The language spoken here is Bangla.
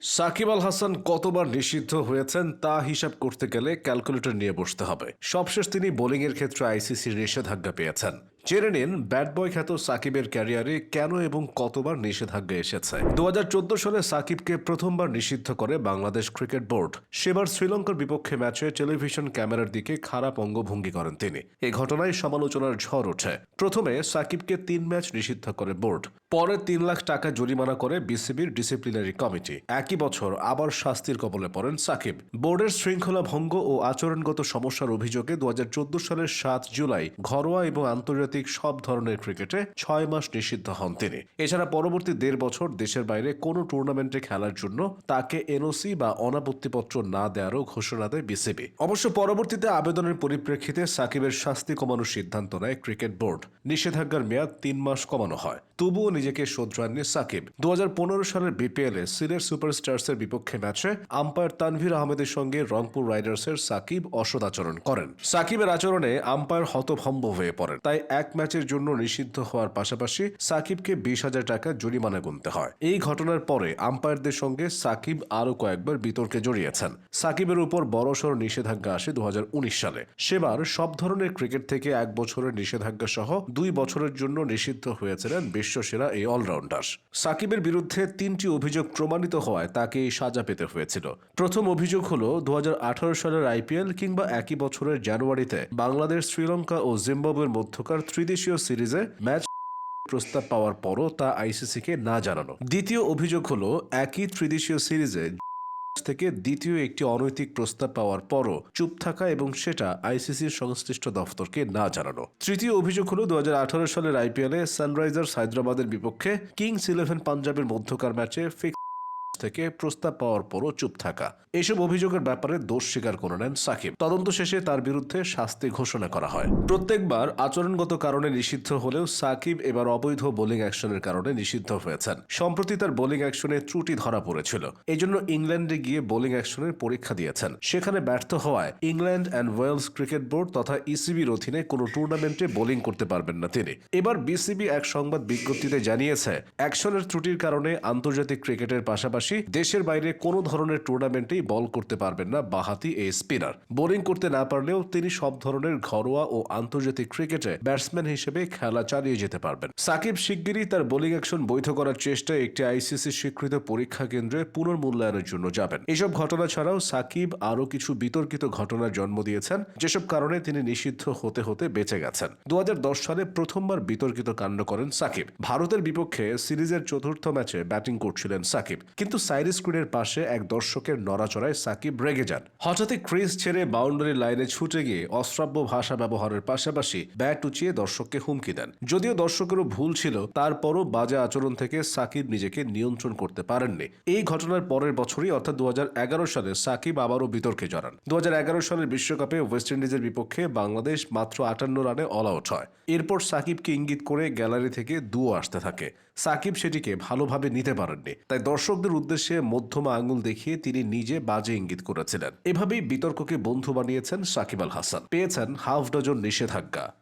সাকিব আল হাসান কতবার নিষিদ্ধ হয়েছেন তা হিসাব করতে গেলে ক্যালকুলেটর নিয়ে বসতে হবে। সবশেষ তিনি বোলিংয়ের ক্ষেত্রে আইসিসির নিষেধাজ্ঞা পেয়েছেন। জেনে নিন ব্যাট বয় খ্যাত সাকিবের ক্যারিয়ারে কেন এবং কতবার নিষেধাজ্ঞা এসেছে? দুহাজার চোদ্দ সালে সাকিবকে প্রথমবার নিষিদ্ধ করে বাংলাদেশ ক্রিকেট বোর্ড। সেবার শ্রীলঙ্কার বিপক্ষে ম্যাচে টেলিভিশন ক্যামেরার দিকে খারাপ অঙ্গভঙ্গি করেন তিনি। এ ঘটনায় সমালোচনার ঝড় ওঠে। প্রথমে সাকিবকে তিন ম্যাচ নিষিদ্ধ করে বোর্ড। পরে তিন লাখ টাকা জরিমানা করে বিসিবির ডিসিপ্লিনারি কমিটি। একই বছর আবার শাস্তির কবলে পড়েন সাকিব। বোর্ডের শৃঙ্খলা ভঙ্গ ও আচরণগত সমস্যার অভিযোগে দু হাজার চোদ্দ সালের সাত জুলাই ঘরোয়া এবং আন্তর্জাতিক সব ধরনের ক্রিকেটে ছয় মাস নিষিদ্ধ হন তিনি। এছাড়া পরবর্তী দেড় বছর দেশের বাইরে কোনো টুর্নামেন্টে খেলার জন্য তাকে এনওসি বা অনাপত্তিপত্র না দেওয়ারও ঘোষণা দেয় বিসিবি। অবশ্য পরবর্তীতে আবেদনের পরিপ্রেক্ষিতে সাকিবের শাস্তি কমানোর সিদ্ধান্ত নেয় ক্রিকেট বোর্ড। নিষেধাজ্ঞার মেয়াদ তিন মাস কমানো হয়। তবুও নিজেকে শোধরাননি সাকিব। দু হাজার পনেরো সালের বিপিএল এ সিলেট সুপারস্টার্সের বিপক্ষে ম্যাচে আম্পায়ার তানভীর আহমেদের সঙ্গে রংপুর রাইডার্সের সাকিব অসদাচরণ করেন। সাকিবের আচরণে আম্পায়ার হতভম্ব হয়ে পড়েন। তাই এক ম্যাচের জন্য নিষিদ্ধ হওয়ার পাশাপাশি সাকিবকে বিশ হাজার টাকা জরিমানা গুনতে হয়। এই ঘটনার পরে আম্পায়ারদের সঙ্গে সাকিব আরও কয়েকবার বিতর্কে জড়িয়েছেন। সাকিবের উপর বড়সড় নিষেধাজ্ঞা আসে দু সালে। সেবার সব ধরনের ক্রিকেট থেকে এক বছরের নিষেধাজ্ঞা সহ দুই বছরের জন্য নিষিদ্ধ হয়েছিলেন বিশ্বসেরা এই অলরাউন্ডার। সাকিবের বিরুদ্ধে তিনটি অভিযোগ প্রমাণিত হওয়ায় তাকে এই সাজা পেতে হয়েছিল। প্রথম অভিযোগ হলো দু সালের আইপিএল কিংবা একই বছরের জানুয়ারিতে বাংলাদেশ, শ্রীলঙ্কা ও জিম্বাবুয়ের মধ্যকার ত্রিদেশীয় সিরিজে ম্যাচ প্রস্তাব পাওয়ার পরও তা আইসিসিকে না জানানো। দ্বিতীয় অভিযোগ হলো, একই ত্রিদেশীয় সিরিজে থেকে দ্বিতীয় একটি অনৈতিক প্রস্তাব পাওয়ার পরও চুপ থাকা এবং সেটা আইসিসির সংশ্লিষ্ট দফতরকে না জানানো। তৃতীয় অভিযোগ হল দু হাজার আঠারো সালের আইপিএলে সানরাইজার্স হায়দ্রাবাদের বিপক্ষে কিংস ইলেভেন পাঞ্জাবের মধ্যকার ম্যাচে ফিক্স থেকে প্রস্তাব পাওয়ার পরও চুপ থাকা। এসব অভিযোগের ব্যাপারে দোষ স্বীকার করে নেন সাকিব। তদন্ত শেষে তার বিরুদ্ধে শাস্তি ঘোষণা করা হয়। প্রত্যেকবার আচরণগত কারণে নিষিদ্ধ হলেও সাকিব এবার অবৈধ বোলিং অ্যাকশনের কারণে নিষিদ্ধ হয়েছেন। সম্প্রতি তার বোলিং অ্যাকশনে ত্রুটি ধরা পড়েছিল। এজন্য ইংল্যান্ডে গিয়ে বোলিং অ্যাকশনের পরীক্ষা দিয়েছেন। সেখানে ব্যর্থ হওয়ায় England and Wales cricket board তথা ইসিবির অধীনে কোনো টুর্নামেন্টে বোলিং করতে পারবেন না তিনি। এবার বিসিবি এক সংবাদ বিজ্ঞপ্তিতে জানিয়েছে, অ্যাকশনের ত্রুটির কারণে আন্তর্জাতিক ক্রিকেটের পাশাপাশি দেশের বাইরে কোনো ধরনের টুর্নামেন্টেই বল করতে পারবেন না বাহাতি এই স্পিনার বোলিং করতে না পারলেও তিনি সব ধরনের ঘরোয়া ও আন্তর্জাতিক ক্রিকেটে ব্যাটসম্যান হিসেবে খেলা চালিয়ে যেতে পারবেন। সাকিব শিগগিরই তার বোলিং অ্যাকশন বৈধ করার চেষ্টায় একটি আইসিসি স্বীকৃত পরীক্ষা কেন্দ্রে পুনর্মূল্যায়নের জন্য যাবেন। এসব ঘটনা ছাড়াও সাকিব আরও কিছু বিতর্কিত ঘটনার জন্ম দিয়েছেন, যেসব কারণে তিনি নিষিদ্ধ হতে হতে বেঁচে গেছেন। দু হাজার দশ সালে প্রথমবার বিতর্কিত কাণ্ড করেন সাকিব। ভারতের বিপক্ষে সিরিজের চতুর্থ ম্যাচে ব্যাটিং করছিলেন সাকিব। কিন্তু সাইড স্ক্রিনের পাশে এক দর্শকের নড়াচড়ায় সাকিব রেগে যান। হঠাৎই ক্রিজ ছেড়ে বাউন্ডারি লাইনে ছুটে গিয়ে অশ্রাব্য ভাষা ব্যবহারের পাশাপাশি ব্যাট উঁচিয়ে দর্শককে হুমকি দেন। যদিও দর্শকেরও ভুল ছিল, তারপরও বাজে আচরণ থেকে সাকিব নিজেকে নিয়ন্ত্রণ করতে পারেননি। এই ঘটনার পরের বছরই, অর্থাৎ দু হাজার এগারো সালে, সাকিব আবারও বিতর্কে জড়ান। দু হাজার এগারো সালের বিশ্বকাপে ওয়েস্ট ইন্ডিজের বিপক্ষে বাংলাদেশ মাত্র আটান্ন রানে অল আউট হয়। এরপর সাকিবকে ইঙ্গিত করে গ্যালারি থেকে দুও আসতে থাকে। সাকিব সেটিকে ভালোভাবে নিতে পারেননি। তাই দর্শকদের উদ্দেশ্যে মধ্যমা আঙুল দেখিয়ে তিনি নিজে বাজে ইঙ্গিত করেছিলেন। এভাবেই বিতর্ককে বন্ধু বানিয়েছেন সাকিব আল হাসান। পেয়েছেন হাফ ডজন নিষেধাজ্ঞা।